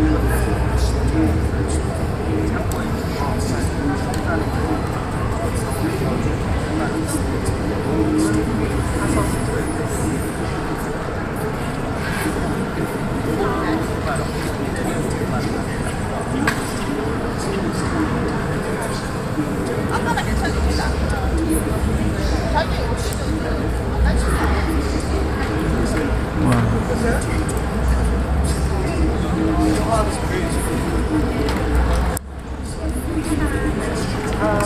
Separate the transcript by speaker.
Speaker 1: 돼요.
Speaker 2: 아까는 괜찮습니다. 자기
Speaker 1: 아,